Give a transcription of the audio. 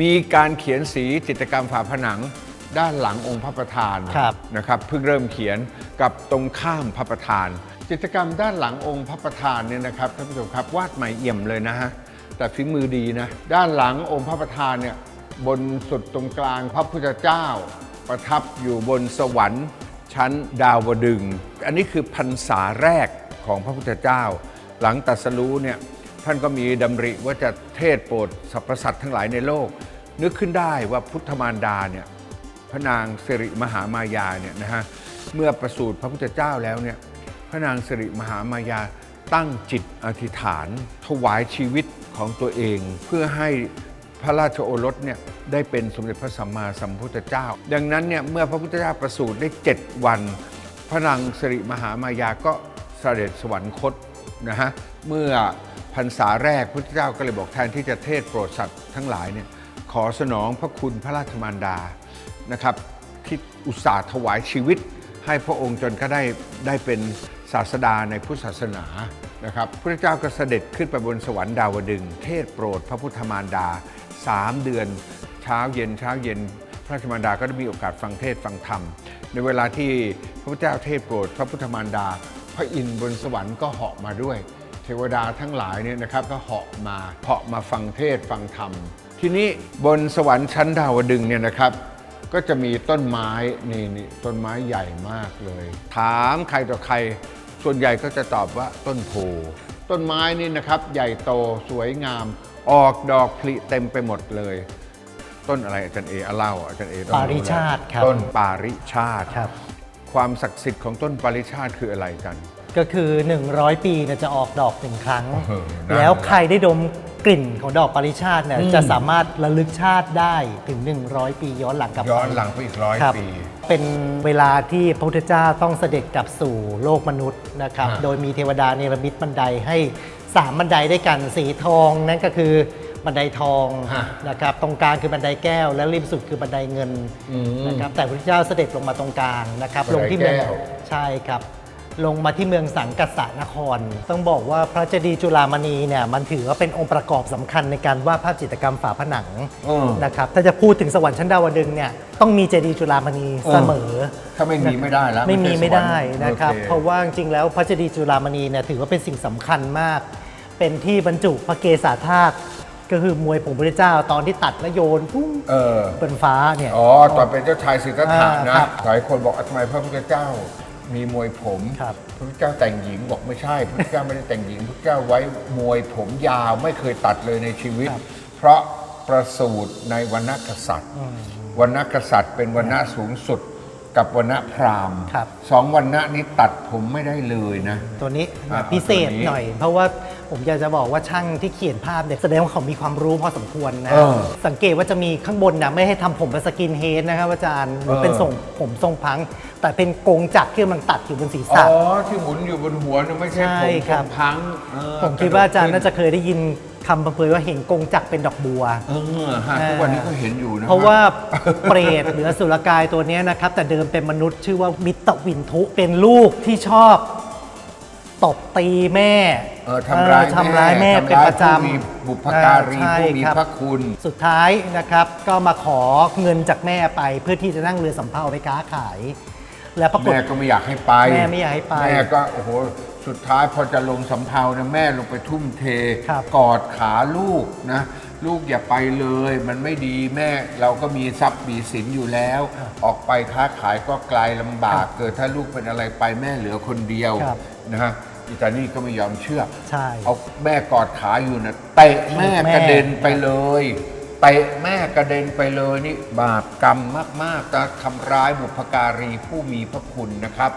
มีการเขียนสีจิตรกรรมฝาผนังด้านหลังองค์พระประธานครับนะครับเพิ่งเริ่มเขียนกับตรงข้ามพระประธาน จิตรกรรมด้านหลังองค์พระประธานเนี่ยนะครับท่านผู้ชมครับวาดใหม่เอี่ยมเลยนะฮะแต่ฝีมือดีนะด้านหลังองค์พระประธานเนี่ยบนสุดตรงกลางพระพุทธเจ้า ประทับอยู่บนสวรรค์ชั้นดาวดึงส์อันนี้คือพรรษาแรกของพระพุทธเจ้า หลังตรัสรู้เนี่ย ท่านก็มีดำริว่าจะเทศโปรดสรรพสัตว์ทั้งหลายในโลก นึกขึ้นได้ว่าพุทธมารดาเนี่ยพระนางสิริมหามายาเนี่ยนะฮะเมื่อประสูติพระพุทธเจ้าแล้วเนี่ยพระนางสิริมหามายาตั้งจิตอธิษฐาน ถวายชีวิตของตัวเอง เพื่อให้พระราชโอรสเนี่ยได้เป็นสมเด็จพระสัมมาสัมพุทธเจ้า ดังนั้นเนี่ยเมื่อพระพุทธเจ้าประสูติได้ 7 วัน พระนางสิริมหามายาก็เสด็จสวรรคตนะฮะเมื่อ พรรษาแรกพุทธเจ้าก็เลยบอกแทนที่จะเทศโปรดสัตว์ทั้งหลายเนี่ยขอสนองพระคุณพระราชมารดานะครับที่อุตส่าห์ถวายชีวิต ให้พระองค์จนก็ได้ได้เป็นศาสดาในพุทธศาสนานะครับพระเจ้าก็เสด็จขึ้นไปบนสวรรค์ดาวดึง เทศโปรดพระพุทธมารดาสามเดือน เช้าเย็นเช้าเย็น พระราชมารดาก็ได้มีโอกาสฟังเทศฟังธรรม ในเวลาที่พระพุทธเจ้าเทศโปรด พระพุทธมารดา พระอินทร์บนสวรรค์ก็เหาะมาด้วย เทวดาทั้งหลายเนี่ยนะครับก็เหาะมาเหาะมาฟังเทศน์ฟังธรรม ทีนี้บนสวรรค์ชั้นดาวดึงส์เนี่ยนะครับ ก็จะมีต้นไม้นี่นี่ต้นไม้ใหญ่มากเลย ถามใครต่อใคร ส่วนใหญ่ก็จะตอบว่าต้นโพต้นไม้นี่นะครับ ใหญ่โตสวยงาม ออกดอกผลิเต็มไปหมดเลย ต้นอะไรอาจารย์เอเอาเล่าอาจารย์เอต้องปาริชาติครับ ต้นปาริชาติครับ ความศักดิ์สิทธิ์ของต้นปาริชาติคืออะไรกัน ก็คือ 100 ปีเนี่ยจะออกดอกหนึ่งครั้ง เออนั่นแล้วใครได้ดมกลิ่นของดอกปาริชาติเนี่ยจะสามารถระลึกชาติได้ถึง 100 ปีย้อนหลังกลับไป ย้อนหลังไปอีกร้อยครับปี เป็นเวลาที่พระพุทธเจ้าต้องเสด็จกลับสู่โลกมนุษย์นะครับฮะโดยมีเทวดาเนรมิตบันไดให้สามบันไดด้วยกันสีทองนั่นก็คือบันไดทองฮะนะครับ ตรงกลางคือบันไดแก้ว และริมสุดคือบันไดเงินอืมนะครับ แต่พระพุทธเจ้าเสด็จลงมาตรงกลางนะครับบันไดลงที่เมืองแก้ว ใช่ครับ ลงมาที่เมืองสังกัสสนคร ต้องบอกว่าพระเจดีย์จุฬามณีเนี่ยมันถือว่าเป็นองค์ประกอบสำคัญในการวาดภาพจิตรกรรมฝาผนังอืมนะครับถ้าจะพูดถึงสวรรค์ชั้นดาวดึงส์เนี่ยต้องมีเจดีย์จุฬามณีเสมอถ้าไม่มีไม่ได้แล้วไม่มีใช่ไม่ได้สวรรค์นะครับโอเพราะว่าจริงๆแล้วพระเจดีย์จุฬามณีเนี่ยถือว่าเป็นสิ่งสำคัญมาก เป็นที่บรรจุพระเกศาธาตุก็คือมวยผงพระเจ้าตอนที่ตัดและโยนปุ้งเออบนฟ้าเนี่ยอ๋อตอนเป็นเจ้าชายสิทธัตถะอ่านะครับหลายคนบอกอะทำไมพระพุทธเจ้า มีมวยผมครับพระพุทธเจ้าแต่งหญิงบอกไม่ใช่ พระพุทธเจ้าไม่ได้แต่งหญิง พระพุทธเจ้าไว้มวยผมยาวไม่เคยตัดเลยในชีวิต เพราะประสูติในวรรณกษัตริย์วรรณกษัตริย์เป็นวรรณะสูงสุด กับวรรณะพราหมณ์ครับ สองวรรณะนี้ตัดผมไม่ได้เลยนะ ตัวนี้อ่าพิเศษตัวนี้หน่อย เพราะว่าผมอยากจะบอกว่าช่างที่เขียนภาพเนี่ยแสดงว่าเขามีความรู้พอสมควรนะ เออสังเกตว่าจะมีข้างบนนะไม่ให้ทำผมเป็นสกินเฮดนะครับอาจารย์หรือเออเป็นทรงผมทรงพัง แต่เป็นกงจักรที่กำลังตัดอยู่บนศีรอ๋ษะ อที่หมุนอยู่บนหัวเนี่ยไม่ใช่ใช่ผมครับพังเออผมคิดว่าอาจารย์น่าจะเคยได้ยิน คำเผยว่าเห็นกงจักรเป็นดอกบัว เออฮะทุกวันนี้ก็เห็นอยู่นะเพราะว่าเปรตหรืออสุรกายตัวเนี้ยนะครับ แต่เดิมเป็นมนุษย์ชื่อว่ามิตรวินทุเป็นลูกที่ชอบตบตีแม่เออทำร้ายเออทำร้ายแม่เป็นประจผู้มีำบุพการีใช่ผู้มีครับพระคุณ สุดท้ายนะครับ ก็มาขอเงินจากแม่ไปเพื่อที่จะนั่งเรือสำเภาไปค้าขาย แล้วปรากฏ แม่ก็ไม่อยากให้ไปแม่ไม่อยากให้ไปแม่ก็โอ้โหสุดท้ายพอจะลงสำเภานะแม่ลงไปทุ่มเท ครับกอดขาลูกนะ ลูกอย่าไปเลย มันไม่ดีแม่เราก็มีทรัพย์มีสินอยู่แล้ว ออกไปค้าขายก็ไกลลำบาก เกิดถ้าลูกเป็นอะไรไปแม่เหลือคนเดียวครับ นะฮะอิตานี่ก็ไม่ยอมเชื่อ ใช่ เอาแม่กอดขาอยู่นะเตะแม่แม่กระเด็นไปเลยเตะแม่กระเด็นไปเลยนี่บาปกรรมมากๆจะทำร้ายบุพการีผู้มีพระคุณนะครับ